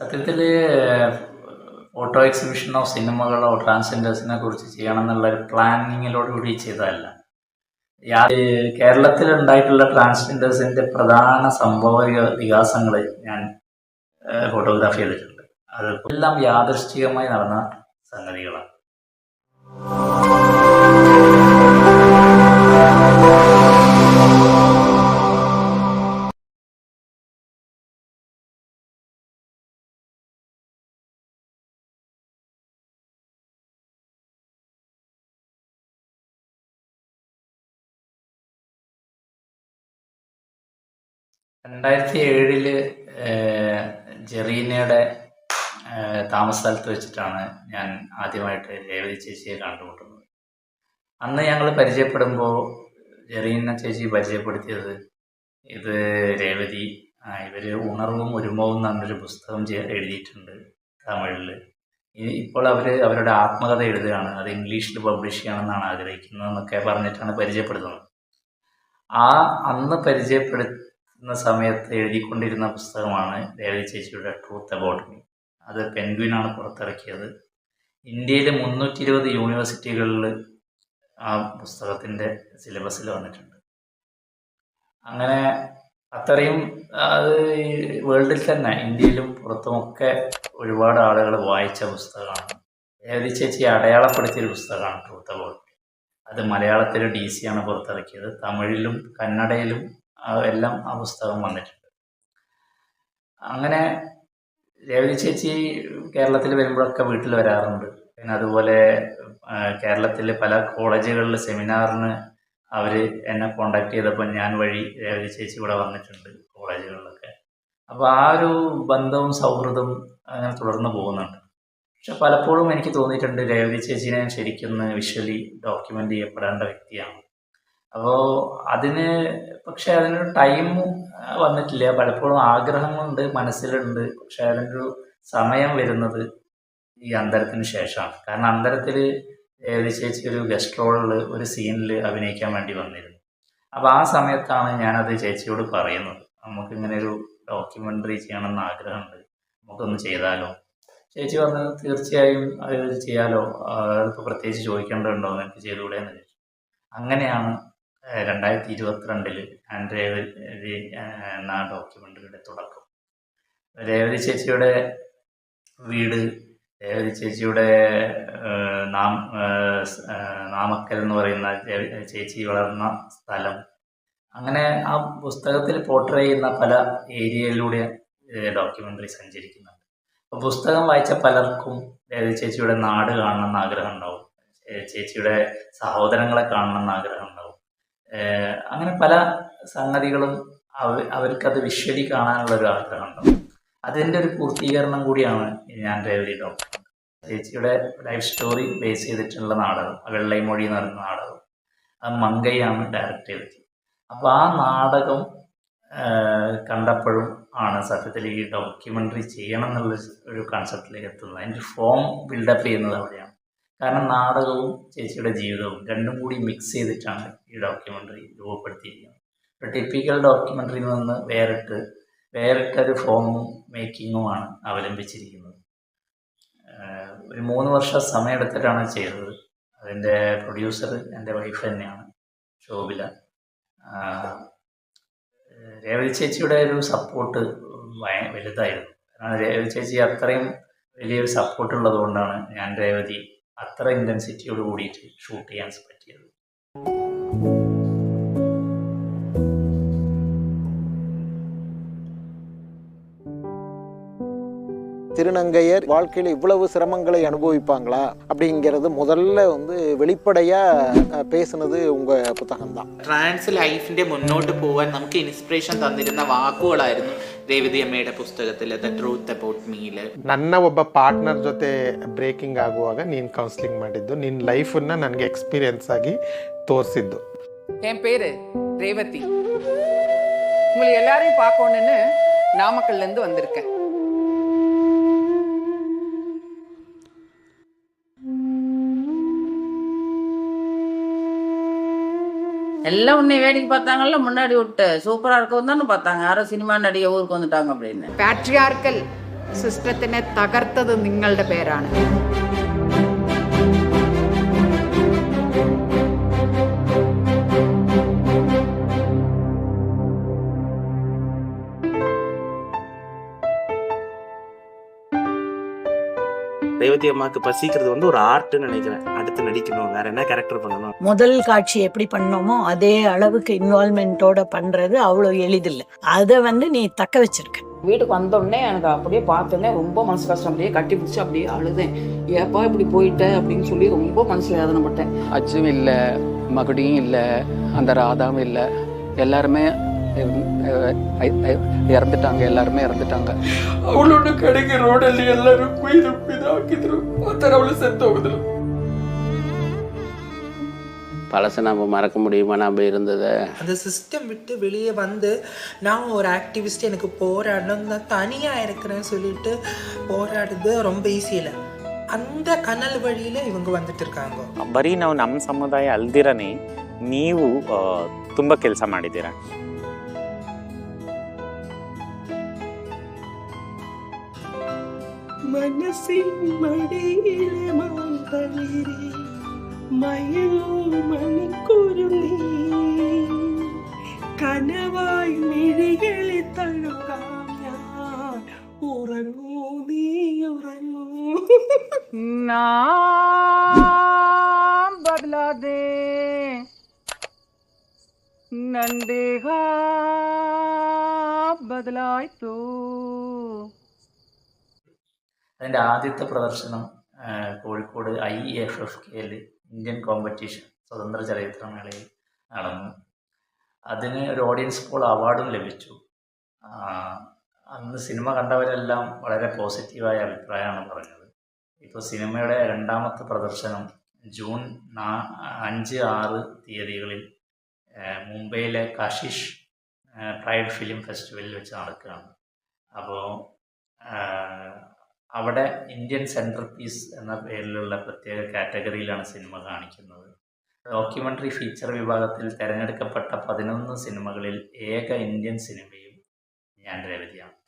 സത്യത്തിൽ ഫോട്ടോ എക്സിബിഷനോ സിനിമകളോ ട്രാൻസ്ജെൻഡേഴ്സിനെ കുറിച്ച് ചെയ്യണം എന്നുള്ള ഒരു പ്ലാനിങ്ങിലോട് കൂടി ചെയ്തതല്ല. കേരളത്തിൽ ഉണ്ടായിട്ടുള്ള ട്രാൻസ്ജെൻഡേഴ്സിന്റെ പ്രധാന സംഭവ വികാസങ്ങൾ ഞാൻ ഫോട്ടോഗ്രാഫി ചെയ്തിട്ടുണ്ട്. അത് എല്ലാം യാദൃശ്ചികമായി നടന്ന സംഗതികളാണ്. രണ്ടായിരത്തി ഏഴിൽ ജെറീനയുടെ താമസ സ്ഥലത്ത് വെച്ചിട്ടാണ് ഞാൻ ആദ്യമായിട്ട് രേവതി ചേച്ചിയെ കണ്ടുമുട്ടുന്നത്. അന്ന് ഞങ്ങൾ പരിചയപ്പെടുമ്പോൾ ജെറീന ചേച്ചി പരിചയപ്പെടുത്തിയത് ഇത് രേവതി ഇവർ ഉണർവും ഒരുമവും എന്നൊരു പുസ്തകം എഴുതിയിട്ടുണ്ട് തമിഴിൽ ഇപ്പോൾ അവർ അവരുടെ ആത്മകഥ എഴുതുകയാണ്. അത് ഇംഗ്ലീഷിൽ പബ്ലിഷ് ചെയ്യണമെന്നാണ് ആഗ്രഹിക്കുന്നത് എന്നൊക്കെ പറഞ്ഞിട്ടാണ് പരിചയപ്പെടുത്തുന്നത് ആ അന്ന് പരിചയപ്പെടുത്തുന്ന സമയത്ത് എഴുതിക്കൊണ്ടിരുന്ന പുസ്തകമാണ് രേവതി ചേച്ചിയുടെ ട്രൂത്ത് അബൌട്ട് മീ അത് പെൻഗ്വിനാണ് പുറത്തിറക്കിയത്. ഇന്ത്യയിലെ മുന്നൂറ്റി ഇരുപത് യൂണിവേഴ്സിറ്റികളിൽ ആ പുസ്തകത്തിന്റെ സിലബസിൽ വന്നിട്ടുണ്ട്. അങ്ങനെ അത്രയും അത് വേൾഡിൽ തന്നെ ഇന്ത്യയിലും പുറത്തുമൊക്കെ ഒരുപാട് ആളുകൾ വായിച്ച പുസ്തകമാണ്. രേവതി ചേച്ചി അടയാളപ്പെടുത്തിയൊരു പുസ്തകമാണ് ട്രൂത്ത് അബൌട്ട് അത് മലയാളത്തിൽ ഡി സിയാണ് പുറത്തിറക്കിയത്. തമിഴിലും കന്നഡയിലും എല്ലാം ആ പുസ്തകം വന്നിട്ടുണ്ട്. അങ്ങനെ രേവതി ചേച്ചി കേരളത്തിൽ വരുമ്പോഴൊക്കെ വീട്ടിൽ വരാറുണ്ട്. പിന്നെ അതുപോലെ കേരളത്തിലെ പല കോളേജുകളിൽ സെമിനാറിന് അവർ എന്നെ കോണ്ടാക്ട് ചെയ്തപ്പോൾ ഞാൻ വഴി രേവതി ചേച്ചി ഇവിടെ വന്നിട്ടുണ്ട് കോളേജുകളിലൊക്കെ. അപ്പോൾ ആ ഒരു ബന്ധവും സൗഹൃദവും അങ്ങനെ തുടർന്ന് പോകുന്നുണ്ട്. പക്ഷെ പലപ്പോഴും എനിക്ക് തോന്നിയിട്ടുണ്ട് രേവതി ചേച്ചിനെ ശരിക്കും വിഷ്വലി ഡോക്യുമെന്റ് ചെയ്യപ്പെടേണ്ട വ്യക്തിയാണ്. അപ്പോൾ അതിന് പക്ഷെ അതിനൊരു ടൈം വന്നിട്ടില്ല. പലപ്പോഴും ആഗ്രഹങ്ങളുണ്ട് മനസ്സിലുണ്ട്. പക്ഷെ അതിനൊരു സമയം വരുന്നത് ഈ അന്തരത്തിന് ശേഷമാണ്. കാരണം അന്തരത്തിൽ രേവതി ചേച്ചി ഒരു ഗസ്റ്റ് റോളിൽ ഒരു സീനിൽ അഭിനയിക്കാൻ വേണ്ടി വന്നിരുന്നു. അപ്പോൾ ആ സമയത്താണ് ഞാനത് ചേച്ചിയോട് പറയുന്നത്. നമുക്ക് ഇങ്ങനെ ഒരു ഡോക്യുമെന്ററി ചെയ്യണമെന്ന് ആഗ്രഹമുണ്ട്. നമുക്കൊന്ന് ചെയ്താലോ? ചേച്ചി പറഞ്ഞത് തീർച്ചയായും അത് ചെയ്യാലോ. അതിപ്പോൾ പ്രത്യേകിച്ച് ചോദിക്കേണ്ടതുണ്ടോ? എനിക്ക് ചെയ്തുകൂടെ എന്ന് ചോദിച്ചു. അങ്ങനെയാണ് രണ്ടായിരത്തി ഇരുപത്തിരണ്ടിൽ ആൻഡ്രേവരി എന്ന ഡോക്യുമെന്ററിയുടെ തുടക്കം. രേവതി ചേച്ചിയുടെ വീട് രേവതി ചേച്ചിയുടെ നാം നാമക്കൽ എന്ന് പറയുന്ന ചേച്ചി വളർന്ന സ്ഥലം. അങ്ങനെ ആ പുസ്തകത്തിൽ പോർട്രേ ചെയ്യുന്ന പല ഏരിയയിലൂടെ ഡോക്യുമെന്ററി സഞ്ചരിക്കുന്നുണ്ട്. അപ്പോൾ പുസ്തകം വായിച്ച പലർക്കും രേവതി ചേച്ചിയുടെ നാട് കാണണമെന്ന് ആഗ്രഹം ഉണ്ടാവും. ചേച്ചിയുടെ സഹോദരങ്ങളെ കാണണമെന്ന് ആഗ്രഹം ഉണ്ടാവും. അങ്ങനെ പല സംഗതികളും അവ അവർക്കത് വിഷ്വലി കാണാനുള്ള ഒരു ആഗ്രഹം ഉണ്ടാവും അതിന്റെ ഒരു പൂർത്തീകരണം കൂടിയാണ് ഞാൻ ഡ്രൈവറി ഡോക്ടർ ചേച്ചിയുടെ ലൈഫ് സ്റ്റോറി ബേസ് ചെയ്തിട്ടുള്ള നാടകം വെള്ളൈമൊഴി എന്ന് പറയുന്ന നാടകം. അത് മങ്കയാണ് ഡയറക്റ്റ് ചെയ്തത്. അപ്പോൾ ആ നാടകം കണ്ടപ്പോഴും ആണ് സത്യത്തിൽ ഈ ഡോക്യുമെന്ററി ചെയ്യണം എന്നുള്ള ഒരു കൺസെപ്റ്റിലേക്ക് എത്തുന്നത്. അതിന്റെ ഫോം ബിൽഡപ്പ് ചെയ്യുന്നത് അവിടെയാണ്. കാരണം നാടകവും ചേച്ചിയുടെ ജീവിതവും രണ്ടും കൂടി മിക്സ് ചെയ്തിട്ടാണ് ഈ ഡോക്യുമെന്ററി രൂപപ്പെടുത്തിയിരിക്കുന്നത്. ഒരു ടിപ്പിക്കൽ ഡോക്യുമെന്ററിയിൽ നിന്ന് വേറിട്ട് വേറിട്ടൊരു ഫോമും മേക്കിങ്ങുമാണ് അവലംബിച്ചിരിക്കുന്നത്. ഒരു മൂന്ന് വർഷം സമയമെടുത്തിട്ടാണ് ചെയ്തത്. അതിന്റെ പ്രൊഡ്യൂസർ എന്റെ വൈഫ് തന്നെയാണ് ശോഭില. രേവതി ചേച്ചിയുടെ ഒരു സപ്പോർട്ട് വലുതായിരുന്നു. കാരണം രേവതി ചേച്ചി അത്രയും വലിയൊരു സപ്പോർട്ട് ഉള്ളത് കൊണ്ടാണ് ഞാൻ രേവതി അത്ര ഇന്റൻസിറ്റിയോട് കൂടിയിട്ട് ഷൂട്ട് ചെയ്യാൻ പറ്റിയത് திருநங்கையர் வாழ்க்கையில் இவ்வளவு சிரமங்களை அனுபவிப்பாங்களா அப்படிங்கிறது முதல்ல வந்து வெளிப்படையாக பேசுனது உங்கள் புத்தகம்தான் ട്രാൻസ് ലൈഫിന്റെ മുന്നോട്ട് പോകാൻ നമുക്ക് ഇൻസ്പിറേഷൻ തന്നിരുന്ന വാക്കുകളായിരുന്നു രേവതി അമ്മയുടെ പുസ്തകത്തിൽ ദ ട്രൂത്ത് അബൌട്ട് മീല് ನನ್ನ ಒಬ್ಬ ಪಾರ್ಟ್ನರ್ ಜೊತೆ ಬ್ರೇಕಿಂಗ್ ಆಗುವಾಗ ನೀನು ಕೌನ್ಸಿಲಿಂಗ್ ಮಾಡಿದ್ದು ನಿನ್ನ ಲೈಫನ್ನ ನನಗೆ ಎಕ್ಸ್ಪೀರಿಯನ್ಸ್ ಆಗಿ ತೋರಿಸಿದ್ದು என் பேரு ரேவதி உங்களை எல்லாரையும் பார்க்கணுன்னு நாமக்கல்ல இருந்து வந்திருக்கேன் எல்லாம் உன்னை வேடிக்கை பார்த்தாங்கல்ல முன்னாடி விட்டு சூப்பரா இருக்கும் தானே பார்த்தாங்க யாரோ சினிமா நடிகை ஊருக்கு வந்துட்டாங்க அப்படின்னு patriarchal സിസ്റ്റത്തിനെ തകർത്തത് നിങ്ങളുടെ പേരാണ് ரேவதி அம்மாவுக்கு பசிக்கிறது வந்து ஒரு ஆர்ட்னு நினைக்கிறேன். அடுத்து நடிக்கணும். வேற என்ன கேரக்டர் பண்ணணும்? முதல் காட்சி எப்படி பண்ணோமோ அதே அளவுக்கு இன்வால்மெண்ட்டோட பண்றது அவ்வளோ எளிதில்லை. அதை வந்து நீ தக்க வச்சிருக்க. வீட்டுக்கு வந்தோடனே எனக்கு அப்படியே பார்த்தோன்னே ரொம்ப மனசு கஷ்டம். அப்படியே கட்டி பிடிச்சி அப்படியே அழுதேன். ஏப்பா இப்படி போயிட்ட அப்படின்னு சொல்லி ரொம்ப மனசு வேதனைப்பட்டேன். அச்சும் இல்லை மகுடியும் இல்லை அந்த ராதாவும் இல்லை. எல்லாருமே இறந்துட்டாங்க எல்லாருமே இறந்துட்டாங்க. அவளோட கடைக்கு ரோடಲ್ಲಿ எல்லாரும் ಕುಯ್ದು ಕುಯ್ದು ಹಾಕಿದ್ರು ಆ ಥರ பழசை நம்ம மறக்க முடியுமா? நம்ம இருந்ததை. அந்த சிஸ்டம் விட்டு வெளியே வந்து நான் ஒரு ஆக்டிவிஸ்ட் எனக்கு போராடணும் நான் தனியாக இருக்கிறேன்னு சொல்லிட்டு போராடுறது ரொம்ப ஈஸியில் அந்த கனல் வழியில் இவங்க வந்துட்டு இருக்காங்க ಬರೀ நான் ನಮ್ಮ ಸಮುದಾಯ ಅಲ್ದಿರನೇ ನೀವು ತುಂಬ ಕೆಲಸ ಮಾಡಿದ್ದೀರಾ മനസ്സിൻ മടിയിലെ മാന്തളിരി മയങ്ങൂ മണിക്കുരുങ്ങി കനവായി മിഴികളിൽ തഴുകാം ഞാൻ. ഉറങ്ങൂ നീ ഉറങ്ങൂ. നാം ബദലാദേ നന്ദേഹാ ബദലായി തോ അതിന്റെ ആദ്യത്തെ പ്രദർശനം കോഴിക്കോട് ഐ എഫ് എഫ് കെയിൽ ഇന്ത്യൻ കോമ്പറ്റീഷൻ സ്വതന്ത്ര ചലച്ചിത്രമേളയിൽ നടന്നു. അതിന് ഒരു ഓഡിയൻസ് പോൾ അവാർഡും ലഭിച്ചു. അന്ന് സിനിമ കണ്ടവരെല്ലാം വളരെ പോസിറ്റീവായ അഭിപ്രായമാണ് പറഞ്ഞത്. ഇപ്പോൾ സിനിമയുടെ രണ്ടാമത്തെ പ്രദർശനം ജൂൺ നാ അഞ്ച് ആറ് തീയതികളിൽ മുംബൈയിലെ കശിഷ് പ്രൈഡ് ഫിലിം ഫെസ്റ്റിവലിൽ വെച്ച് നടക്കുകയാണ്. അപ്പോൾ അവിടെ ഇന്ത്യൻ സെൻട്രൽ പീസ് എന്ന പേരിലുള്ള പ്രത്യേക കാറ്റഗറിയിലാണ് സിനിമ കാണിക്കുന്നത്. ഡോക്യുമെന്ററി ഫീച്ചർ വിഭാഗത്തിൽ തിരഞ്ഞെടുക്കപ്പെട്ട പതിനൊന്ന് സിനിമകളിൽ ഏക ഇന്ത്യൻ സിനിമയും ഞാൻ രേവതിയാണ്.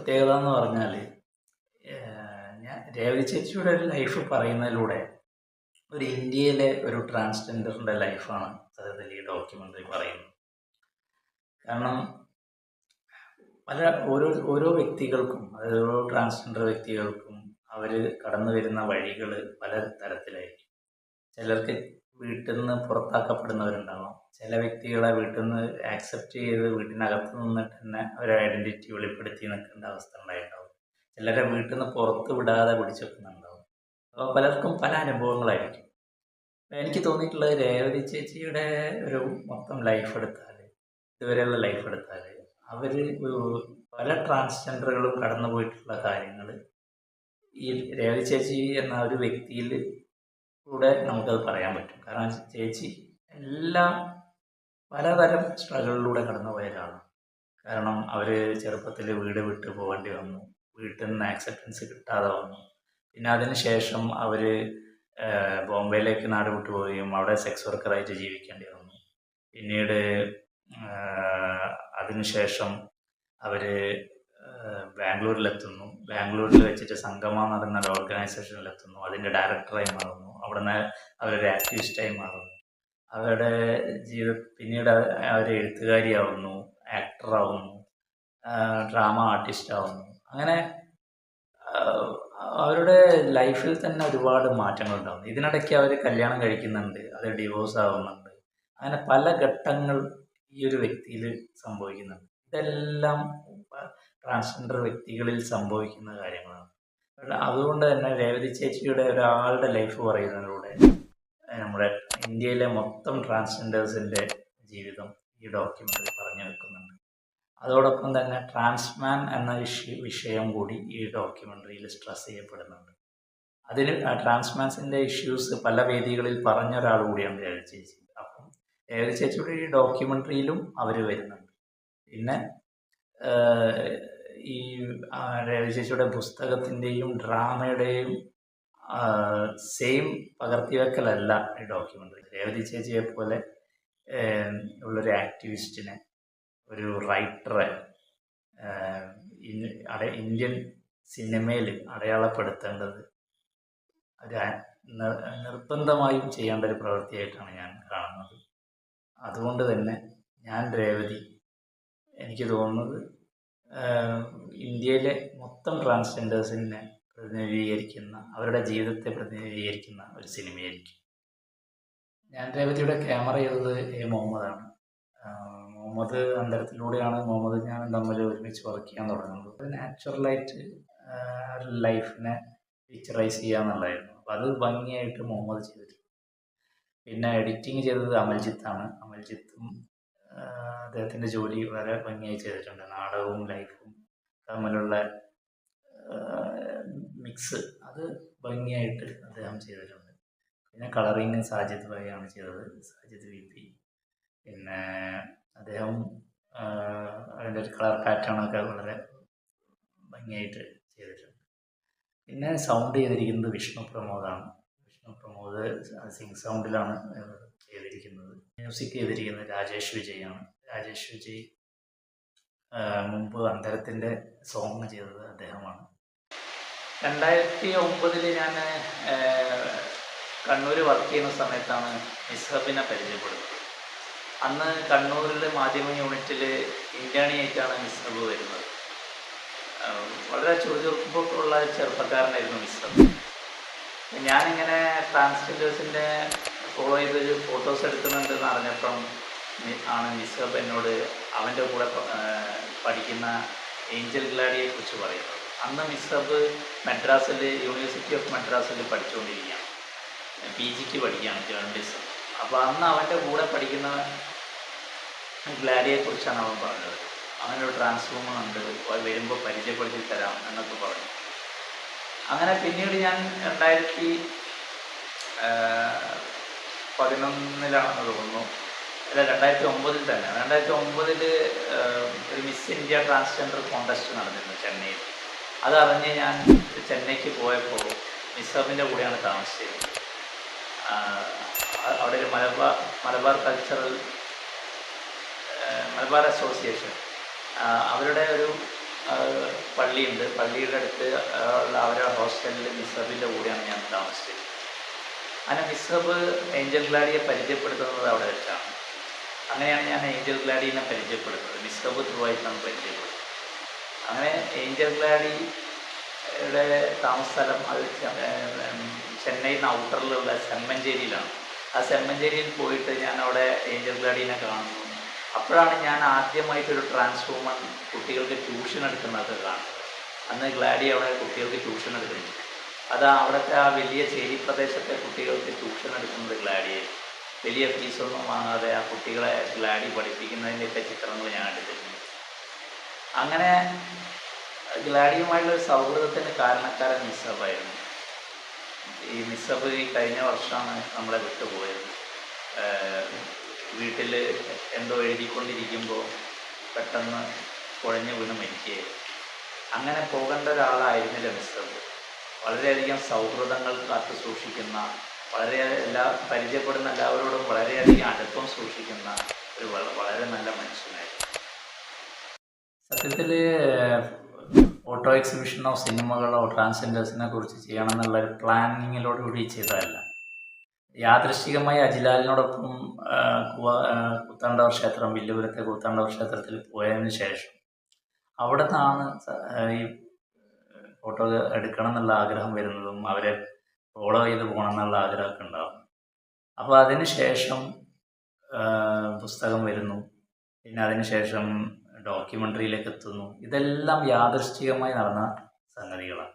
പ്രത്യേകത എന്ന് പറഞ്ഞാൽ ഞാൻ രേവതി ചേച്ചിയുടെ ഒരു ലൈഫ് പറയുന്നതിലൂടെ ഒരു ഇന്ത്യയിലെ ഒരു ട്രാൻസ്ജെൻഡറിന്റെ ലൈഫാണ് സത്യത്തിൽ ഈ ഡോക്യുമെന്ററി പറയുന്നത്. കാരണം പല ഓരോ ഓരോ വ്യക്തികൾക്കും അതായത് ഓരോ ട്രാൻസ്ജെൻഡർ വ്യക്തികൾക്കും അവർ കടന്നു വരുന്ന വഴികൾ പല തരത്തിലായിരിക്കും. ചിലർക്ക് വീട്ടിൽ നിന്ന് പുറത്താക്കപ്പെടുന്നവരുണ്ടാവാം. ചില വ്യക്തികളെ വീട്ടിൽ നിന്ന് ആക്സെപ്റ്റ് ചെയ്ത് വീട്ടിനകത്ത് നിന്നിട്ട് തന്നെ ഒരു ഐഡന്റിറ്റി വെളിപ്പെടുത്തി നിൽക്കേണ്ട അവസ്ഥ ഉണ്ടായിട്ടുണ്ടാവും. ചിലരെ വീട്ടിൽ നിന്ന് പുറത്ത് വിടാതെ പിടിച്ചു വെക്കുന്നുണ്ടാവും അപ്പോൾ പലർക്കും പല അനുഭവങ്ങളായിരിക്കും. എനിക്ക് തോന്നിയിട്ടുള്ളത് രേവതി ചേച്ചിയുടെ ഒരു മൊത്തം ലൈഫ് എടുത്താൽ ഇതുവരെയുള്ള ലൈഫ് എടുത്താൽ അവർ പല ട്രാൻസ്ജെൻഡറുകളും കടന്നു പോയിട്ടുള്ള കാര്യങ്ങൾ ഈ രേവതി ചേച്ചി എന്ന ഒരു വ്യക്തിയിൽ കൂടെ നമുക്കത് പറയാൻ പറ്റും. കാരണം ചേച്ചി എല്ലാം പലതരം സ്ട്രഗിളിലൂടെ കടന്നുപോയ ഒരാളാണ് കാരണം അവർ ചെറുപ്പത്തിൽ വീട് വിട്ട് പോകേണ്ടി വന്നു. വീട്ടിൽ നിന്ന് ആക്സെപ്റ്റൻസ് കിട്ടാതെ വന്നു. പിന്നെ അതിനുശേഷം അവർ ബോംബെയിലേക്ക് നാട് വിട്ടു പോവുകയും അവിടെ സെക്സ് വർക്കറായിട്ട് ജീവിക്കേണ്ടി വന്നു. പിന്നീട് അതിനുശേഷം അവർ ബാംഗ്ലൂരിലെത്തുന്നു. ബാംഗ്ലൂരിൽ വെച്ചിട്ട് സംഗമ നടന്ന ഒരു ഓർഗനൈസേഷനിലെത്തുന്നു അതിന്റെ ഡയറക്ടറായി മാറുന്നു. അവിടുന്ന് അവരൊരു ആക്ടിവിസ്റ്റായി മാറുന്നു. അവരുടെ ജീവിത പിന്നീട് അവർ എഴുത്തുകാരിയാവുന്നു ആക്ടറാവുന്നു ഡ്രാമ ആർട്ടിസ്റ്റ് ആവുന്നു. അങ്ങനെ അവരുടെ ലൈഫിൽ തന്നെ ഒരുപാട് മാറ്റങ്ങൾ ഉണ്ടാകുന്നു. ഇതിനിടയ്ക്ക് അവർ കല്യാണം കഴിക്കുന്നുണ്ട് അത് ഡിവോഴ്സ് ആവുന്നുണ്ട്. അങ്ങനെ പല ഘട്ടങ്ങൾ ഈ ഒരു വ്യക്തിയിൽ സംഭവിക്കുന്നുണ്ട്. ഇതെല്ലാം ട്രാൻസ്ജെൻഡർ വ്യക്തികളിൽ സംഭവിക്കുന്ന കാര്യങ്ങളാണ്. അതുകൊണ്ട് തന്നെ രേവതി ചേച്ചിയുടെ ഒരാളുടെ ലൈഫ് പറയുന്നതിലൂടെ നമ്മുടെ ഇന്ത്യയിലെ മൊത്തം ട്രാൻസ്ജെൻഡേഴ്സിന്റെ ജീവിതം ഈ ഡോക്യുമെന്ററി പറഞ്ഞു വെക്കുന്നുണ്ട്. അതോടൊപ്പം തന്നെ ട്രാൻസ്മാൻ എന്ന വിഷയം കൂടി ഈ ഡോക്യുമെന്ററിയിൽ സ്ട്രെസ് ചെയ്യപ്പെടുന്നുണ്ട്. അതിൽ ട്രാൻസ്മാൻസിന്റെ ഇഷ്യൂസ് പല വേദികളിൽ പറഞ്ഞ ഒരാൾ കൂടിയാണ് രേവതി ചേച്ചി. അപ്പം രേവതി ചേച്ചിയുടെ ഈ ഡോക്യുമെന്ററിയിലും അവർ വരുന്നുണ്ട്. പിന്നെ ഈ രവിശേഷിയുടെ പുസ്തകത്തിന്റെയും ഡ്രാമയുടെയും സെയിം പകർത്തിവെക്കലല്ല ഈ ഡോക്യുമെന്ററി രേവതി ചേച്ചിയെ പോലെ ഉള്ളൊരു ആക്ടിവിസ്റ്റിനെ ഒരു റൈറ്ററെ ഇന്ത്യൻ സിനിമയിൽ അടയാളപ്പെടുത്തേണ്ടത് ഒരു നിർബന്ധമായും ചെയ്യേണ്ട ഒരു പ്രവൃത്തിയായിട്ടാണ് ഞാൻ കാണുന്നത്. അതുകൊണ്ട് തന്നെ ഞാൻ രേവതി എനിക്ക് തോന്നുന്നത് ഇന്ത്യയിലെ മൊത്തം ട്രാൻസ്ജെൻഡേഴ്സിനെ പ്രതിനിധീകരിക്കുന്ന അവരുടെ ജീവിതത്തെ പ്രതിനിധീകരിക്കുന്ന ഒരു സിനിമയായിരിക്കും. ഞാൻ രേവതിയുടെ ക്യാമറ ചെയ്തത് എ മുഹമ്മദാണ്. മുഹമ്മദ് അന്തരത്തിലൂടെയാണ്. മുഹമ്മദ് ഞാൻ തമ്മിൽ ഒരുമിച്ച് വർക്ക് ചെയ്യാൻ തുടങ്ങുന്നത്. നാച്ചുറലായിട്ട് ലൈഫിനെ പിക്ചറൈസ് ചെയ്യുക എന്നുള്ളതായിരുന്നു. അപ്പോൾ അത് ഭംഗിയായിട്ട് മുഹമ്മദ് ചെയ്തിട്ടുണ്ട്. പിന്നെ എഡിറ്റിംഗ് ചെയ്തത് അമൽജിത്താണ്. അമൽജിത്തും അദ്ദേഹത്തിന്റെ ജോലി വളരെ ഭംഗിയായി ചെയ്തിട്ടുണ്ട്. നാടകവും ലൈഫും തമ്മിലുള്ള മിക്സ് അത് ഭംഗിയായിട്ട് അദ്ദേഹം ചെയ്തിട്ടുണ്ട്. പിന്നെ കളറിങ് സാജിദ് ഭായിയാണ് ചെയ്തത്. സാജിദ് വി പി പിന്നെ അദ്ദേഹം അതിന്റെ ഒരു കളർ പാറ്റേണൊക്കെ വളരെ ഭംഗിയായിട്ട് ചെയ്തിട്ടുണ്ട്. പിന്നെ സൗണ്ട് ചെയ്തിരിക്കുന്നത് വിഷ്ണു പ്രമോദാണ്. വിഷ്ണു പ്രമോദ് സിംഗ് സൗണ്ടിലാണ് ചെയ്തിരിക്കുന്നത്. മ്യൂസിക് ചെയ്തിരിക്കുന്നത് രാജേഷ് വിജയാണ്. രാജേഷ് വിജയ് മുമ്പ് അന്തരത്തിന്റെ സോങ് ചെയ്തത് അദ്ദേഹമാണ്. രണ്ടായിരത്തി ഒമ്പതിൽ ഞാൻ കണ്ണൂർ വർക്ക് ചെയ്യുന്ന സമയത്താണ് മിസ്ഹബിനെ പരിചയപ്പെടുന്നത്. അന്ന് കണ്ണൂരിലെ മാധ്യമ യൂണിറ്റിൽ ഇന്റേണിയായിട്ടാണ് മിസ്ഹബ് വരുന്നത്. വളരെ ചുറുചുറുക്കുള്ള ചെറുപ്പക്കാരനായിരുന്നു മിസ്ഹബ്. ഞാനിങ്ങനെ ട്രാൻസ്ജെൻഡേഴ്സിന്റെ ഫോളോ ചെയ്ത് ഫോട്ടോസ് എടുക്കുന്നുണ്ടെന്ന് അറിഞ്ഞപ്പം ആണ് നിസബ് എന്നോട് അവന്റെ കൂടെ പഠിക്കുന്ന ഏഞ്ചൽ ഗ്ലാഡിയെ കുറിച്ച് പറയുന്നത്. അന്ന് മിസബ് മദ്രാസിൽ യൂണിവേഴ്സിറ്റി ഓഫ് മദ്രാസിൽ പഠിച്ചുകൊണ്ടിരിക്കുകയാണ്. പി ജിക്ക് പഠിക്കുകയാണ് ജേർണലിസം അപ്പോൾ അന്ന് അവന്റെ കൂടെ പഠിക്കുന്ന ഗ്ലാഡിയെ കുറിച്ചാണ് അവൻ പറഞ്ഞത്. അവനൊരു ട്രാൻസ്ഫോമർ ഉണ്ട് വരുമ്പോൾ പരിചയപ്പെടുത്തി തരാം എന്നൊക്കെ പറഞ്ഞു. അങ്ങനെ പിന്നീട് ഞാൻ രണ്ടായിരത്തി പതിനൊന്നിലാണെന്ന് തോന്നുന്നു. അല്ല രണ്ടായിരത്തി ഒമ്പതിൽ തന്നെ. രണ്ടായിരത്തി ഒമ്പതിൽ ഒരു മിസ് ഇന്ത്യ ട്രാൻസ്ജെൻഡർ കോണ്ടസ്റ്റ് നടന്നിരുന്നു ചെന്നൈയിൽ. അതറിഞ്ഞ് ഞാൻ ചെന്നൈക്ക് പോയപ്പോൾ മിസ്സബിന്റെ കൂടെയാണ് താമസിച്ചത് അവിടെ ഒരു മലബാർ മലബാർ കൾച്ചറൽ മലബാർ അസോസിയേഷൻ. അവരുടെ ഒരു പള്ളിയുണ്ട്. പള്ളിയുടെ അടുത്ത് ഉള്ള അവരുടെ ഹോസ്റ്റലിൽ മിസ്സബിന്റെ കൂടെയാണ് ഞാൻ താമസിച്ചത് അങ്ങനെ മിസ്സബ് ഏഞ്ചൽ ഗ്ലാഡിയെ പരിചയപ്പെടുത്തുന്നത് അവിടെ വെച്ചാണ്. അങ്ങനെയാണ് ഞാൻ ഏഞ്ചൽ ഗ്ലാഡിനെ പരിചയപ്പെടുന്നത് മിസ്സബ് ത്രൂ ആയിട്ടാണ് പരിചയപ്പെടുന്നത് അങ്ങനെ ഏഞ്ചൽ ഗ്ലാഡിയുടെ താമസസ്ഥലം അത് ചെന്നൈയിൽ നിന്ന് ഔട്ടറിലുള്ള സെമ്മഞ്ചേരിയിലാണ്. ആ സെമ്മഞ്ചേരിയിൽ പോയിട്ട് ഞാൻ അവിടെ ഏഞ്ചൽ ഗ്ലാഡിനെ കാണുന്നു. അപ്പോഴാണ് ഞാൻ ആദ്യമായിട്ടൊരു ട്രാൻസ്ഫോമർ കുട്ടികൾക്ക് ട്യൂഷൻ എടുക്കുന്നതൊക്കെ കാണുന്നത്. അന്ന് ഗ്ലാഡി അവിടെ കുട്ടികൾക്ക് ട്യൂഷൻ എടുക്കുന്നു അത് അവിടുത്തെ ആ വലിയ ചേരി പ്രദേശത്തെ കുട്ടികൾക്ക് ട്യൂഷൻ എടുക്കുന്നത് ഗ്ലാഡിയെ വലിയ ഫീസൊന്നും വാങ്ങാതെ ആ കുട്ടികളെ ഗ്ലാഡി പഠിപ്പിക്കുന്നതിന്റെയൊക്കെ ചിത്രങ്ങൾ ഞാൻ എടുത്തിട്ടുണ്ട്. അങ്ങനെ ഗ്ലാഡിയുമായിട്ടുള്ള ഒരു സൗഹൃദത്തിന് കാരണക്കാരൻ മിസ്സബായിരുന്നു ഈ മിസ്സബ് ഈ കഴിഞ്ഞ വർഷമാണ് നമ്മളെ വിട്ടുപോയത്. വീട്ടിൽ എന്തോ എഴുതിക്കൊണ്ടിരിക്കുമ്പോൾ പെട്ടെന്ന് കുഴഞ്ഞു വീണ് മരിക്കുകയായിരുന്നു. അങ്ങനെ പോകേണ്ട ഒരാളായിരുന്നില്ല മിസ്സബ്. വളരെയധികം സൗഹൃദങ്ങൾ കാത്തു സൂക്ഷിക്കുന്ന വളരെ എല്ലാ പരിചയപ്പെടുന്ന എല്ലാവരോടും വളരെയധികം അടുപ്പം സൂക്ഷിക്കുന്ന ഒരു വളരെ നല്ല മനുഷ്യനായിരുന്നു. സത്യത്തിൽ ഫോട്ടോ എക്സിബിഷനോ സിനിമകളോ ട്രാൻസ്ജെൻഡേഴ്സിനെ കുറിച്ച് ചെയ്യണം എന്നുള്ള ഒരു പ്ലാനിങ്ങിലോടുകൂടി ചെയ്തതല്ല. യാദൃശ്ചികമായി അജിലാലിനോടൊപ്പം കൂത്താണ്ടവർ ക്ഷേത്രം വില്ലുപുരത്തെ കൂത്താണ്ടവർ ക്ഷേത്രത്തിൽ പോയതിനു ശേഷം അവിടെ നിന്നാണ് ഈ ഫോട്ടോ എടുക്കണം എന്നുള്ള ആഗ്രഹം വരുന്നതും അവരെ ഫോളോ ചെയ്ത് പോകണം എന്നുള്ള ആഗ്രഹമൊക്കെ ഉണ്ടാവും. അപ്പോൾ അതിന് ശേഷം പുസ്തകം വരുന്നു. പിന്നെ അതിനുശേഷം ഡോക്യുമെന്ററിയിലേക്ക് എത്തുന്നു. ഇതെല്ലാം യാദൃശ്ചികമായി നടന്ന സംഗതികളാണ്.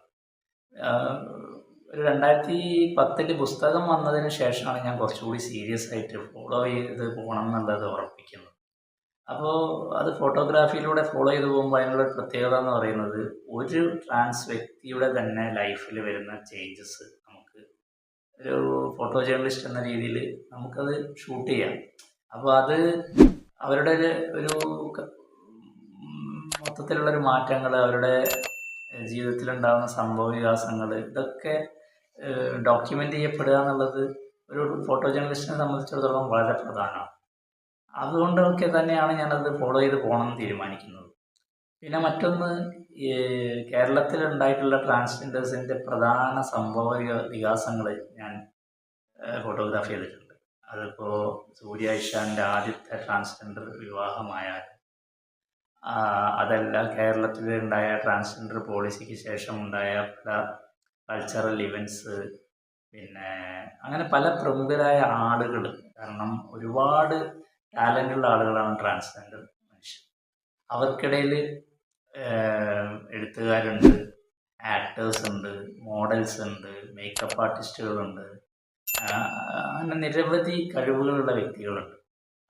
ഒരു രണ്ടായിരത്തി പത്തിൽ പുസ്തകം വന്നതിന് ശേഷമാണ് ഞാൻ കുറച്ചുകൂടി സീരിയസ് ആയിട്ട് ഫോളോ ചെയ്ത് പോകണം എന്നുള്ളത് ഉറപ്പിക്കുന്നത്. അപ്പോൾ അത് ഫോട്ടോഗ്രാഫിയിലൂടെ ഫോളോ ചെയ്തു പോകുമ്പോൾ അതിനുള്ള പ്രത്യേകത എന്ന് പറയുന്നത് ഒരു ട്രാൻസ് വ്യക്തിയുടെ തന്നെ ലൈഫിൽ വരുന്ന ചേഞ്ചസ് നമുക്ക് ഒരു ഫോട്ടോ ജേർണലിസ്റ്റ് എന്ന രീതിയിൽ നമുക്കത് ഷൂട്ട് ചെയ്യാം. അപ്പോൾ അത് അവരുടെ ഒരു മൊത്തത്തിലുള്ളൊരു മാറ്റങ്ങൾ അവരുടെ ജീവിതത്തിലുണ്ടാകുന്ന സംഭവ വികാസങ്ങൾ ഇതൊക്കെ ഡോക്യുമെന്റ് ചെയ്യപ്പെടുക എന്നുള്ളത് ഒരു ഫോട്ടോ ജേർണലിസ്റ്റിനെ സംബന്ധിച്ചിടത്തോളം വളരെ പ്രധാനമാണ്. അതുകൊണ്ടൊക്കെ തന്നെയാണ് ഞാനത് ഫോളോ ചെയ്ത് പോകണം എന്ന് തീരുമാനിക്കുന്നത്. പിന്നെ മറ്റൊന്ന് ഉണ്ടായിട്ടുള്ള ട്രാൻസ്ജെൻഡേഴ്സിന്റെ പ്രധാന സംഭവ വികാസങ്ങൾ ഞാൻ ഫോട്ടോഗ്രാഫി ചെയ്തിട്ടുണ്ട്. അതിപ്പോൾ സൂര്യ ഇഷാന്റെ ആദ്യത്തെ ട്രാൻസ്ജെൻഡർ അതല്ല കേരളത്തിൽ ഉണ്ടായ ട്രാൻസ്ജെൻഡർ പോളിസിക്ക് ശേഷം ഉണ്ടായ പല കൾച്ചറൽ ഇവന്റ്സ് പിന്നെ അങ്ങനെ പല പ്രമുഖരായ ആളുകൾ കാരണം ഒരുപാട് ടാലന്റുള്ള ആളുകളാണ് ട്രാൻസ്ജെൻഡർ മനുഷ്യർ. അവർക്കിടയിൽ എഴുത്തുകാരുണ്ട് ആക്ടേഴ്സ് ഉണ്ട് മോഡൽസ് ഉണ്ട് മേക്കപ്പ് ആർട്ടിസ്റ്റുകളുണ്ട് അങ്ങനെ നിരവധി കഴിവുകളുള്ള വ്യക്തികളുണ്ട്.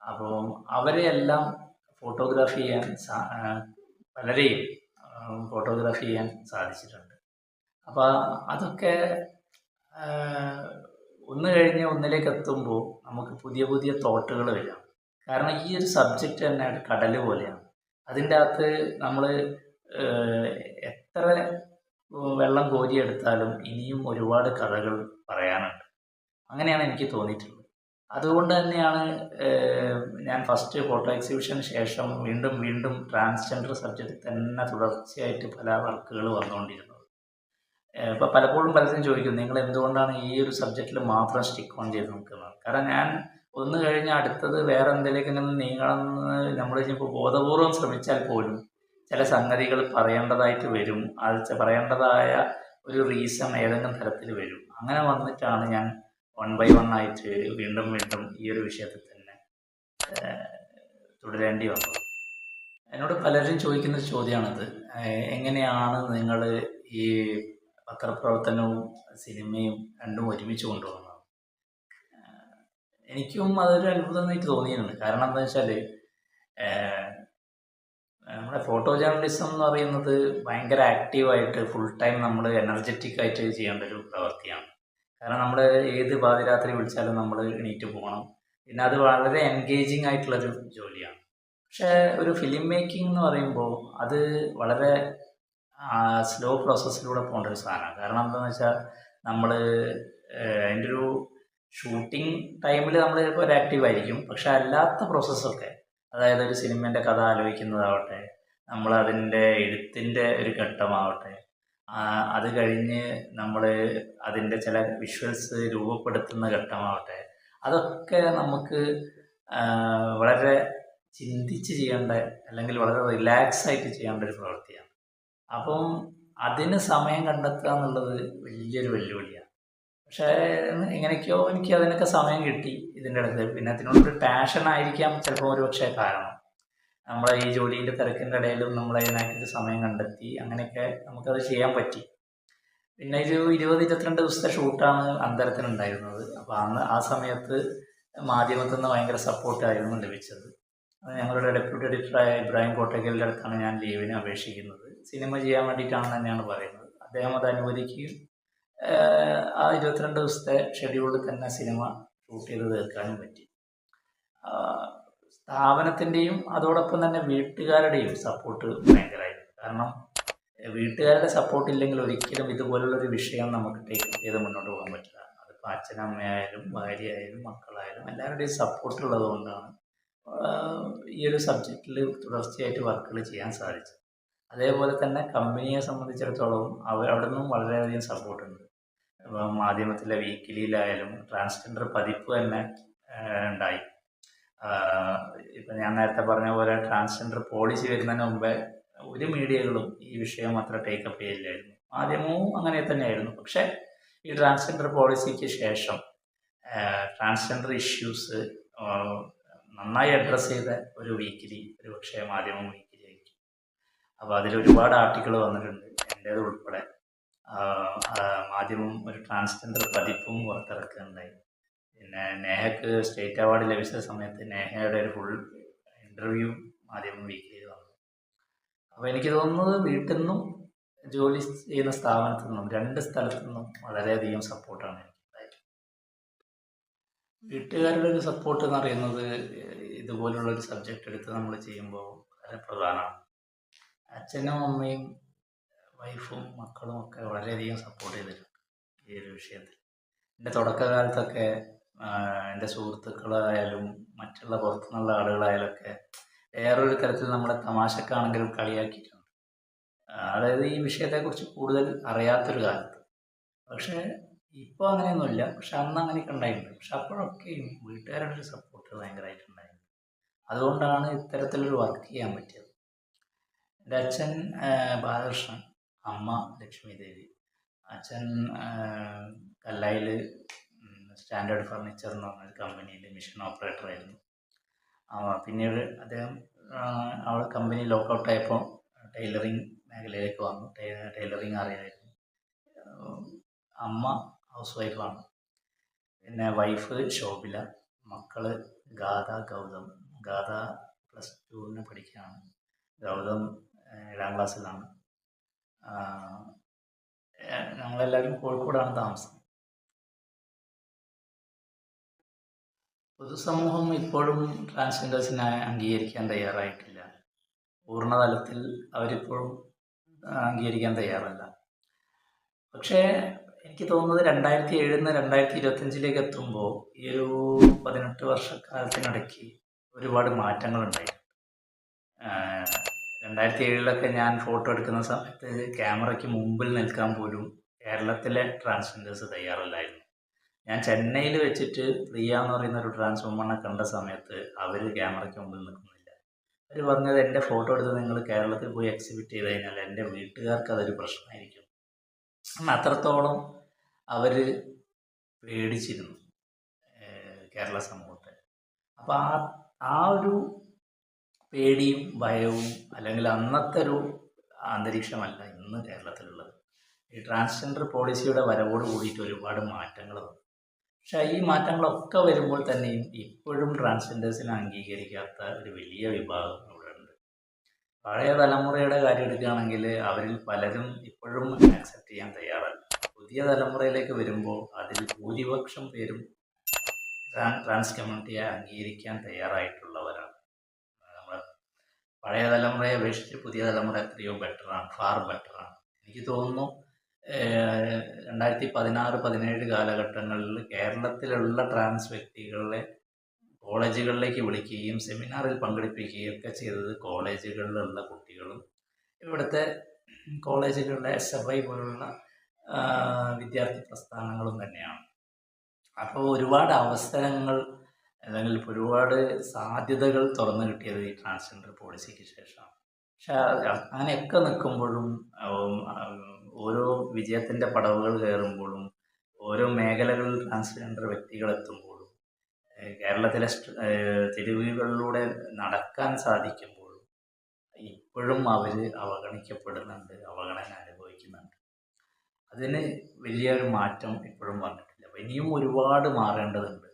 അപ്പോൾ അവരെയെല്ലാം ഫോട്ടോഗ്രാഫി ചെയ്യാൻ പലരെയും ഫോട്ടോഗ്രാഫി ചെയ്യാൻ സാധിച്ചിട്ടുണ്ട്. അപ്പോൾ അതൊക്കെ ഒന്ന് കഴിഞ്ഞ് ഒന്നിലേക്ക് എത്തുമ്പോൾ നമുക്ക് പുതിയ പുതിയ തോട്ടുകൾ വരാം. കാരണം ഈ ഒരു സബ്ജക്റ്റ് തന്നെ കടൽ പോലെയാണ്. അതിന്റെ അകത്ത് നമ്മൾ എത്ര വെള്ളം കോരിയെടുത്താലും ഇനിയും ഒരുപാട് കഥകൾ പറയാനുണ്ട്. അങ്ങനെയാണ് എനിക്ക് തോന്നിയിട്ടുള്ളത്. അതുകൊണ്ട് തന്നെയാണ് ഞാൻ ഫസ്റ്റ് ഫോട്ടോ എക്സിബിഷന് ശേഷം വീണ്ടും വീണ്ടും ട്രാൻസ്ജെൻഡർ സബ്ജക്റ്റ് തന്നെ തുടർച്ചയായിട്ട് പല വർക്കുകൾ വന്നുകൊണ്ടിരുന്നത്. ഇപ്പോൾ പലപ്പോഴും പലരും ചോദിക്കും നിങ്ങൾ എന്തുകൊണ്ടാണ് ഈ ഒരു സബ്ജക്റ്റിൽ മാത്രം സ്റ്റിക്ക് ഓൺ ചെയ്ത് നിൽക്കുന്നത്? കാരണം ഞാൻ ഒന്ന് കഴിഞ്ഞ് അടുത്തത് വേറെ എന്തെങ്കിലും നീങ്ങണമെന്ന് നമ്മൾ ഇപ്പോൾ ബോധപൂർവം ശ്രമിച്ചാൽ പോലും ചില സംഗതികൾ പറയേണ്ടതായിട്ട് വരും. അത് പറയേണ്ടതായ ഒരു റീസൺ ഏതെങ്കിലും തരത്തിൽ വരും. അങ്ങനെ വന്നിട്ടാണ് ഞാൻ വൺ ബൈ വൺ ആയിട്ട് വീണ്ടും വീണ്ടും ഈ ഒരു വിഷയത്തിൽ തന്നെ തുടരേണ്ടി വന്നത്. എന്നോട് പലരും ചോദിക്കുന്ന ചോദ്യമാണത്. എങ്ങനെയാണ് നിങ്ങൾ ഈ പത്രപ്രവർത്തനവും സിനിമയും രണ്ടും ഒരുമിച്ച് കൊണ്ടുപോകുന്നത്? എനിക്കും അതൊരു അത്ഭുതമായിട്ട് തോന്നിയിട്ടുണ്ട്. കാരണം എന്താ വെച്ചാൽ നമ്മുടെ ഫോട്ടോ ജേർണലിസം എന്ന് പറയുന്നത് ഭയങ്കര ആക്റ്റീവായിട്ട് ഫുൾ ടൈം നമ്മൾ എനർജറ്റിക് ആയിട്ട് ചെയ്യേണ്ട ഒരു പ്രവൃത്തിയാണ് കാരണം നമ്മൾ ഏത് പാതിരാത്രി വിളിച്ചാലും നമ്മൾ എണീറ്റ് പോകണം. പിന്നെ അത് വളരെ എൻഗേജിങ് ആയിട്ടുള്ളൊരു ജോലിയാണ്. പക്ഷേ ഒരു ഫിലിം മേക്കിംഗ് എന്ന് പറയുമ്പോൾ അത് വളരെ സ്ലോ പ്രോസസ്സിലൂടെ പോകേണ്ട ഒരു സാധനമാണ്. കാരണം എന്താണെന്ന് വെച്ചാൽ നമ്മൾ അതിന്റെ ഒരു ഷൂട്ടിംഗ് ടൈമിൽ നമ്മൾ ചിലപ്പോൾ ഒരു ആക്റ്റീവ് ആയിരിക്കും. പക്ഷെ അല്ലാത്ത പ്രോസസ്സൊക്കെ അതായത് ഒരു സിനിമേന്റെ കഥ ആലോചിക്കുന്നതാവട്ടെ നമ്മൾ അതിന്റെ എഴുത്തിന്റെ ഒരു ഘട്ടമാവട്ടെ അത് കഴിഞ്ഞ് നമ്മൾ അതിന്റെ ചില വിഷ്വൽസ് രൂപപ്പെടുത്തുന്ന ഘട്ടമാവട്ടെ അതൊക്കെ നമുക്ക് വളരെ ചിന്തിച്ച് ചെയ്യേണ്ട അല്ലെങ്കിൽ വളരെ റിലാക്സ് ആയിട്ട് ചെയ്യേണ്ട ഒരു പ്രവൃത്തിയാണ്. അപ്പം അതിന് സമയം കണ്ടെത്തുക എന്നുള്ളത് വലിയൊരു വെല്ലുവിളിയാണ്. പക്ഷേ എങ്ങനെയൊക്കെയോ എനിക്ക് അതിനൊക്കെ സമയം കിട്ടി ഇതിന്റെ ഇടയ്ക്ക്. പിന്നെ അതിനോടൊരു പാഷൻ ആയിരിക്കാം ചിലപ്പോൾ ഒരു പക്ഷേ കാരണം. നമ്മളെ ഈ ജോലിന്റെ തിരക്കിന്റെ ഇടയിലും നമ്മൾ അതിനായിട്ടൊരു സമയം കണ്ടെത്തി അങ്ങനെയൊക്കെ നമുക്കത് ചെയ്യാൻ പറ്റി. പിന്നെ ഒരു ഇരുപത് ഇരുപത്തിരണ്ട് ദിവസത്തെ ഷൂട്ടാണ് അന്തരത്തിനുണ്ടായിരുന്നത് അപ്പോൾ അന്ന് ആ സമയത്ത് മാധ്യമത്തിൽ നിന്ന് ഭയങ്കര സപ്പോർട്ടായിരുന്നു ലഭിച്ചത്. അത് ഞങ്ങളുടെ ഡെപ്യൂട്ടി എഡിറ്ററായ ഇബ്രാഹിം കോട്ടയ്ക്കലിന്റെ അടുത്താണ് ഞാൻ ലീവിന് അപേക്ഷിക്കുന്നത്. സിനിമ ചെയ്യാൻ വേണ്ടിയിട്ടാണ് തന്നെയാണ് പറയുന്നത്. അദ്ദേഹം അത് അനുവദിക്കുകയും ആ ഇരുപത്തിരണ്ട് ദിവസത്തെ ഷെഡ്യൂളിൽ തന്നെ സിനിമ ഷൂട്ട് ചെയ്ത് തീർക്കാനും പറ്റി. സ്ഥാപനത്തിന്റെയും അതോടൊപ്പം തന്നെ വീട്ടുകാരുടെയും സപ്പോർട്ട് ഭയങ്കരമായിരുന്നു. കാരണം വീട്ടുകാരുടെ സപ്പോർട്ട് ഇല്ലെങ്കിൽ ഒരിക്കലും ഇതുപോലുള്ളൊരു വിഷയം നമുക്ക് ടേക്ക് ചെയ്ത് മുന്നോട്ട് പോകാൻ പറ്റില്ല. അതിപ്പോൾ അച്ഛനമ്മയായാലും ഭാര്യയായാലും മക്കളായാലും എല്ലാവരുടെയും സപ്പോർട്ട് ഉള്ളതുകൊണ്ടാണ് ഈ ഒരു സബ്ജക്റ്റിൽ തുടർച്ചയായിട്ട് വർക്കുകൾ ചെയ്യാൻ സാധിച്ചത്. അതേപോലെ തന്നെ കമ്പനിയെ സംബന്ധിച്ചിടത്തോളം അവർ അവിടെ നിന്നും വളരെയധികം സപ്പോർട്ടുണ്ട് മാധ്യമത്തിലെ വീക്കിലിയിലായാലും ട്രാൻസ്ജെൻഡർ പതിപ്പ് തന്നെ ഉണ്ടായി. ഇപ്പൊ ഞാൻ നേരത്തെ പറഞ്ഞ പോലെ ട്രാൻസ്ജെൻഡർ പോളിസി വരുന്നതിന് മുമ്പേ ഒരു മീഡിയകളും ഈ വിഷയം അത്ര ടേക്കപ്പ് ചെയ്യില്ലായിരുന്നു. മാധ്യമവും അങ്ങനെ തന്നെയായിരുന്നു. പക്ഷേ ഈ ട്രാൻസ്ജെൻഡർ പോളിസിക്ക് ശേഷം ട്രാൻസ്ജെൻഡർ ഇഷ്യൂസ് നന്നായി അഡ്രസ്സ് ചെയ്ത ഒരു വീക്കിലി ഒരു പക്ഷേ മാധ്യമം വീക്കിലി ആയിരിക്കും അപ്പോൾ അതിൽ ഒരുപാട് ആർട്ടിക്കിൾ വന്നിട്ടുണ്ട്. എന്റേത് ഉൾപ്പെടെ മാധ്യമം ഒരു ട്രാൻസ്ജെൻഡർ പതിപ്പും പുറത്തിറക്കുകയുണ്ടായി. പിന്നെ നേഹക്ക് സ്റ്റേറ്റ് അവാർഡ് ലഭിച്ച സമയത്ത് നേഹയുടെ ഒരു ഫുൾ ഇന്റർവ്യൂ മാധ്യമം വീക്കിലിയിൽ വന്നു. അപ്പോൾ എനിക്ക് തോന്നുന്നത് വീട്ടിൽ നിന്നും ജോലി ചെയ്യുന്ന സ്ഥാപനത്തിൽ നിന്നും രണ്ട് സ്ഥലത്തു നിന്നും വളരെയധികം സപ്പോർട്ടാണ് എനിക്ക് വീട്ടുകാരുടെ ഒരു സപ്പോർട്ട് എന്ന് പറയുന്നത് ഇതുപോലുള്ള ഒരു സബ്ജക്റ്റ് എടുത്ത് നമ്മൾ ചെയ്യുമ്പോൾ വളരെ പ്രധാനമാണ്. അച്ഛനും അമ്മയും വൈഫും മക്കളും ഒക്കെ വളരെയധികം സപ്പോർട്ട് ചെയ്തിട്ടുണ്ട് ഈ ഒരു വിഷയത്തിൽ. എന്റെ തുടക്കകാലത്തൊക്കെ എന്റെ സുഹൃത്തുക്കളായാലും മറ്റുള്ള പുറത്തുനിന്നുള്ള ആളുകളായാലൊക്കെ വേറൊരു തരത്തിൽ നമ്മളെ തമാശക്കാണെങ്കിലും കളിയാക്കിയിട്ടുണ്ട്. അതായത് ഈ വിഷയത്തെക്കുറിച്ച് കൂടുതൽ അറിയാത്തൊരു കാലത്ത്. പക്ഷേ ഇപ്പോൾ അങ്ങനെയൊന്നുമില്ല. പക്ഷെ അന്ന് അങ്ങനെയൊക്കെ ഉണ്ടായിട്ടുണ്ട് പക്ഷെ അപ്പോഴൊക്കെയും വീട്ടുകാരുടെ ഒരു സപ്പോർട്ട് ഭയങ്കരമായിട്ടുണ്ടായിരുന്നു അതുകൊണ്ടാണ് ഇത്തരത്തിലൊരു വർക്ക് ചെയ്യാൻ പറ്റിയത്. എന്റെ അച്ഛൻ ബാലകൃഷ്ണൻ. അമ്മ ലക്ഷ്മി ദേവി അച്ഛൻ കല്ലായിൽ സ്റ്റാൻഡേർഡ് ഫർണിച്ചർ എന്ന് പറഞ്ഞൊരു കമ്പനിയിൽ മിഷൻ ഓപ്പറേറ്റർ ആയിരുന്നു പിന്നീട് അദ്ദേഹം അവൾ കമ്പനി ലോക്കൗട്ട് ആയപ്പോൾ ടൈലറിങ് മേഖലയിലേക്ക് വന്നു. ടൈലറിങ് അറിയായിരുന്നു. അമ്മ ഹൗസ് വൈഫാണ്. പിന്നെ വൈഫ് ശോഭില മക്കൾ ഗാഥ ഗൗതം. ഗാഥ പ്ലസ് ടുവിന് പഠിക്കുകയാണ്. ഗൗതം ഏഴാം ക്ലാസ്സിലാണ്. ഞങ്ങളെല്ലാവരും കോഴിക്കോടാണ് താമസം. പൊതുസമൂഹം ഇപ്പോഴും ട്രാൻസ്ജെൻഡേഴ്സിനെ അംഗീകരിക്കാൻ തയ്യാറായിട്ടില്ല. പൂർണതലത്തിൽ അവരിപ്പോഴും അംഗീകരിക്കാൻ തയ്യാറല്ല. പക്ഷേ എനിക്ക് തോന്നുന്നത് രണ്ടായിരത്തി ഏഴിൽ നിന്ന് രണ്ടായിരത്തി ഇരുപത്തഞ്ചിലേക്ക് എത്തുമ്പോൾ ഈ ഒരു പതിനെട്ട് വർഷക്കാലത്തിനിടയ്ക്ക് ഒരുപാട് മാറ്റങ്ങളുണ്ടായി. രണ്ടായിരത്തി ഏഴിലൊക്കെ ഞാൻ ഫോട്ടോ എടുക്കുന്ന സമയത്ത് ക്യാമറയ്ക്ക് മുമ്പിൽ നിൽക്കാൻ പോലും കേരളത്തിലെ ട്രാൻസ്ജെൻഡേഴ്സ് തയ്യാറല്ലായിരുന്നു. ഞാൻ ചെന്നൈയിൽ വെച്ചിട്ട് പ്രിയ എന്ന് പറയുന്ന ഒരു ട്രാൻസ് വുമണെ കണ്ട സമയത്ത് അവർ ക്യാമറയ്ക്ക് മുമ്പിൽ നിൽക്കുന്നില്ല. അവർ പറഞ്ഞത് എന്റെ ഫോട്ടോ എടുത്ത് നിങ്ങൾ കേരളത്തിൽ പോയി എക്സിബിറ്റ് ചെയ്ത് കഴിഞ്ഞാൽ എന്റെ വീട്ടുകാർക്ക് അതൊരു പ്രശ്നമായിരിക്കും. അത്രത്തോളം അവർ പേടിച്ചിരുന്നു കേരള സമൂഹത്തെ. അപ്പോൾ ആ ആ ഒരു പേടിയും ഭയവും അല്ലെങ്കിൽ അന്നത്തെ ഒരു അന്തരീക്ഷമല്ല ഇന്ന് കേരളത്തിലുള്ളത്. ഈ ട്രാൻസ്ജെൻഡർ പോളിസിയുടെ വരവോട് കൂടിയിട്ട് ഒരുപാട് മാറ്റങ്ങൾ വന്നു. പക്ഷേ ഈ മാറ്റങ്ങളൊക്കെ വരുമ്പോൾ തന്നെയും ഇപ്പോഴും ട്രാൻസ്ജെൻഡേഴ്സിനെ അംഗീകരിക്കാത്ത ഒരു വലിയ വിഭാഗം ഇവിടെ ഉണ്ട്. പഴയ തലമുറയുടെ കാര്യം എടുക്കുകയാണെങ്കിൽ അവരിൽ പലരും ഇപ്പോഴും ആക്സെപ്റ്റ് ചെയ്യാൻ തയ്യാറല്ല. പുതിയ തലമുറയിലേക്ക് വരുമ്പോൾ അതിൽ ഭൂരിപക്ഷം പേരും ട്രാൻ- ട്രാൻസ് കമ്മ്യൂണിറ്റിയെ അംഗീകരിക്കാൻ തയ്യാറായിട്ടുള്ളവരാണ്. നമ്മൾ പഴയ തലമുറയെ അപേക്ഷിച്ച് പുതിയ തലമുറ എത്രയോ ബെറ്ററാണ് ഫാർ ബെറ്ററാണ് എനിക്ക് തോന്നുന്നു രണ്ടായിരത്തി പതിനാറ് പതിനേഴ് കാലഘട്ടങ്ങളിൽ കേരളത്തിലുള്ള ട്രാൻസ് വ്യക്തികളെ കോളേജുകളിലേക്ക് വിളിക്കുകയും സെമിനാറിൽ പങ്കെടുപ്പിക്കുകയും ഒക്കെ ചെയ്തത് കോളേജുകളിലുള്ള കുട്ടികളും ഇവിടുത്തെ കോളേജുകളിലെ എസ് എഫ് ഐ പോലുള്ള വിദ്യാർത്ഥി പ്രസ്ഥാനങ്ങളും തന്നെയാണ്. അപ്പോൾ ഒരുപാട് അവസരങ്ങൾ അല്ലെങ്കിൽ ഒരുപാട് സാധ്യതകൾ തുറന്നു കിട്ടിയത് ഈ ട്രാൻസ്ജെൻഡർ പോളിസിക്ക് ശേഷമാണ്. പക്ഷെ അങ്ങനെയൊക്കെ നിൽക്കുമ്പോഴും ഓരോ വിജയത്തിന്റെ പടവുകൾ കയറുമ്പോഴും ഓരോ മേഖലകളിൽ ട്രാൻസ്ജെൻഡർ വ്യക്തികൾ എത്തുമ്പോഴും കേരളത്തിലെ തെരുവുകളിലൂടെ നടക്കാൻ സാധിക്കുമ്പോഴും ഇപ്പോഴും അവർ അവഗണിക്കപ്പെടുന്നുണ്ട് അവഗണന അനുഭവിക്കുന്നുണ്ട്. അതിന് വലിയൊരു മാറ്റം ഇപ്പോഴും വന്നിട്ടില്ല. ഇനിയും ഒരുപാട് മാറേണ്ടതുണ്ട്.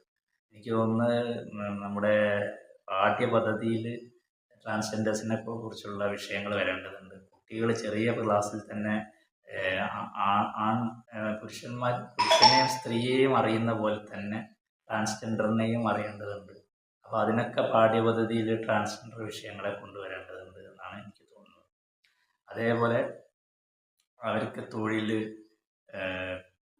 എനിക്ക് തോന്നുന്നത് നമ്മുടെ പാഠ്യ പദ്ധതിയിൽ ട്രാൻസ്ജെൻഡേഴ്സിനെ കുറിച്ചുള്ള വിഷയങ്ങൾ വരേണ്ടതുണ്ട്. കുട്ടികൾ ചെറിയ ക്ലാസ്സിൽ തന്നെ ആൺ പുരുഷന്മാർ പുരുഷനെയും സ്ത്രീയെയും അറിയുന്ന പോലെ തന്നെ ട്രാൻസ്ജെൻഡറിനെയും അറിയേണ്ടതുണ്ട്. അപ്പോൾ അതിനൊക്കെ പാഠ്യപദ്ധതിയിൽ ട്രാൻസ്ജെൻഡർ വിഷയങ്ങളെ കൊണ്ടുവരേണ്ടതുണ്ട് എന്നാണ് എനിക്ക് തോന്നുന്നത്. അതേപോലെ അവർക്ക് തൊഴിൽ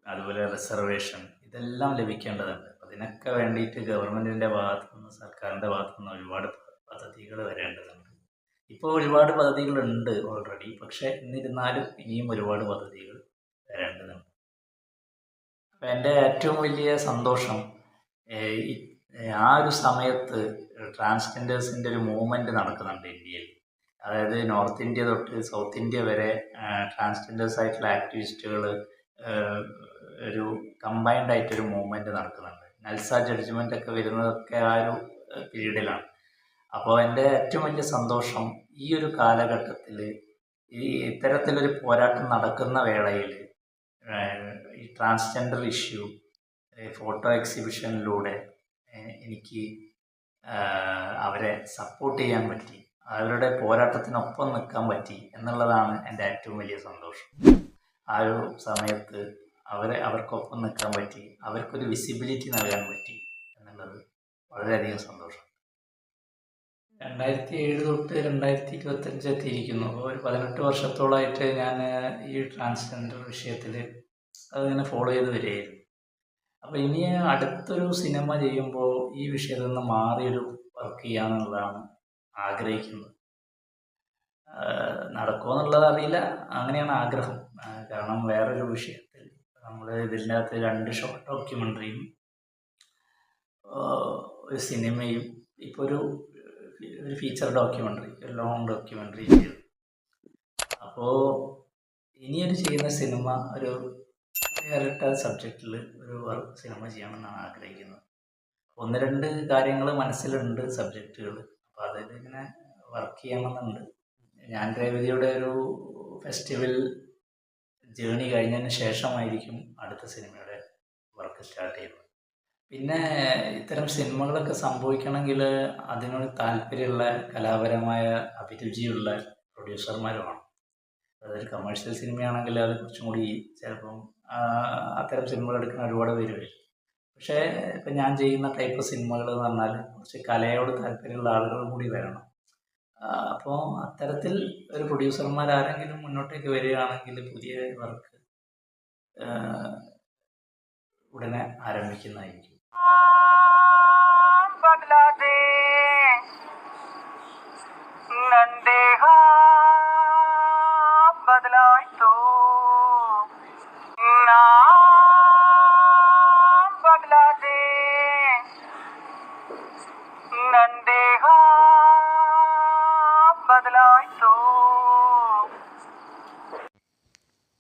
അതുപോലെ റിസർവേഷൻ ഇതെല്ലാം ലഭിക്കേണ്ടതുണ്ട്. അതിനൊക്കെ വേണ്ടിയിട്ട് ഗവൺമെന്റിന്റെ ഭാഗത്തു നിന്ന് സർക്കാരിന്റെ ഭാഗത്തു നിന്ന് ഒരുപാട് പദ്ധതികൾ വരേണ്ടതുണ്ട്. ഇപ്പോൾ ഒരുപാട് പദ്ധതികളുണ്ട് ഓൾറെഡി പക്ഷേ എന്നിരുന്നാലും ഇനിയും ഒരുപാട് പദ്ധതികൾ വരേണ്ടതുണ്ട്. അപ്പം എന്റെ ഏറ്റവും വലിയ സന്തോഷം ആ ഒരു സമയത്ത് ട്രാൻസ്ജെൻഡേഴ്സിന്റെ ഒരു മൂവ്മെന്റ് നടക്കുന്നുണ്ട് ഇന്ത്യയിൽ. അതായത് നോർത്ത് ഇന്ത്യ തൊട്ട് സൗത്ത് ഇന്ത്യ വരെ ട്രാൻസ്ജെൻഡേഴ്സ് ആയിട്ടുള്ള ആക്ടിവിസ്റ്റുകൾ ഒരു കമ്പൈൻഡ് ആയിട്ടൊരു മൂവ്മെന്റ് നടക്കുന്നുണ്ട്. നൽസ ജഡ്ജ്മെന്റ് ഒക്കെ വരുന്നതൊക്കെ ആ ഒരു പീരീഡിലാണ്. അപ്പോൾ എന്റെ ഏറ്റവും വലിയ സന്തോഷം ഈ ഒരു കാലഘട്ടത്തിൽ ഈ ഇത്തരത്തിലൊരു പോരാട്ടം നടക്കുന്ന വേളയിൽ ഈ ട്രാൻസ്ജെൻഡർ ഇഷ്യൂ ഫോട്ടോ എക്സിബിഷനിലൂടെ എനിക്ക് അവരെ സപ്പോർട്ട് ചെയ്യാൻ പറ്റി അവരുടെ പോരാട്ടത്തിനൊപ്പം നിൽക്കാൻ പറ്റി എന്നുള്ളതാണ് എന്റെ ഏറ്റവും വലിയ സന്തോഷം. ആ ഒരു സമയത്ത് അവരെ അവർക്കൊപ്പം നിൽക്കാൻ പറ്റി അവർക്കൊരു വിസിബിലിറ്റി നൽകാൻ പറ്റി എന്നുള്ളത് വളരെയധികം സന്തോഷം. രണ്ടായിരത്തി ഏഴ് തൊട്ട് രണ്ടായിരത്തി ഇരുപത്തഞ്ച് എത്തിയിരിക്കുന്നു അപ്പോൾ ഒരു പതിനെട്ട് വർഷത്തോളമായിട്ട് ഞാൻ ഈ ട്രാൻസ്ജെൻഡർ വിഷയത്തിൽ അതിങ്ങനെ ഫോളോ ചെയ്ത് വരികയായിരുന്നു. അപ്പോൾ ഇനി അടുത്തൊരു സിനിമ ചെയ്യുമ്പോൾ ഈ വിഷയത്തിൽ നിന്ന് മാറിയൊരു വർക്ക് ചെയ്യാന്നുള്ളതാണ് ആഗ്രഹിക്കുന്നത്. നടക്കുമോ എന്നുള്ളത് അറിയില്ല. അങ്ങനെയാണ് ആഗ്രഹം. കാരണം വേറൊരു വിഷയത്തിൽ നമ്മൾ ഇതിന്റെ അകത്ത് രണ്ട് ഷോർട്ട് ഡോക്യുമെന്ററിയും ഒരു സിനിമയും ഇപ്പോൾ ഒരു ഒരു ഫീച്ചർ ഡോക്യുമെന്ററി ഒരു ലോങ് ഡോക്യുമെന്ററി ചെയ്തു. അപ്പോൾ ഇനിയൊരു ചെയ്യുന്ന സിനിമ ഒരു വേറിട്ട സബ്ജക്റ്റിൽ ഒരു സിനിമ ചെയ്യണമെന്നാണ് ആഗ്രഹിക്കുന്നത്. ഒന്ന് രണ്ട് കാര്യങ്ങൾ മനസ്സിലുണ്ട് സബ്ജക്റ്റുകൾ അപ്പോൾ അതിൽ ഇങ്ങനെ വർക്ക് ചെയ്യണമെന്നുണ്ട്. ഞാൻ രേവതിയുടെ ഒരു ഫെസ്റ്റിവൽ ജേണി കഴിഞ്ഞതിന് ശേഷമായിരിക്കും അടുത്ത സിനിമയുടെ വർക്ക് സ്റ്റാർട്ട് ചെയ്യുന്നത്. പിന്നെ ഇത്തരം സിനിമകളൊക്കെ സംഭവിക്കണമെങ്കിൽ അതിനോട് താല്പര്യമുള്ള കലാപരമായ അഭിരുചിയുള്ള പ്രൊഡ്യൂസർമാരുമാണ്. അതൊരു കമേഴ്ഷ്യൽ സിനിമയാണെങ്കിൽ അത് കുറച്ചും കൂടി ചിലപ്പം അത്തരം സിനിമകൾ എടുക്കുന്ന ഒരുപാട് പേര് വരും. പക്ഷേ ഇപ്പം ഞാൻ ചെയ്യുന്ന ടൈപ്പ് സിനിമകൾ എന്ന് പറഞ്ഞാൽ കുറച്ച് കലയോട് താല്പര്യമുള്ള ആളുകൾ കൂടി വരണം. അപ്പോൾ അത്തരത്തിൽ ഒരു പ്രൊഡ്യൂസർമാർ ആരെങ്കിലും മുന്നോട്ടേക്ക് വരികയാണെങ്കിൽ പുതിയ വർക്ക് ഉടനെ ആരംഭിക്കുന്നതായിരിക്കും. ബംഗ്ലാദേശ്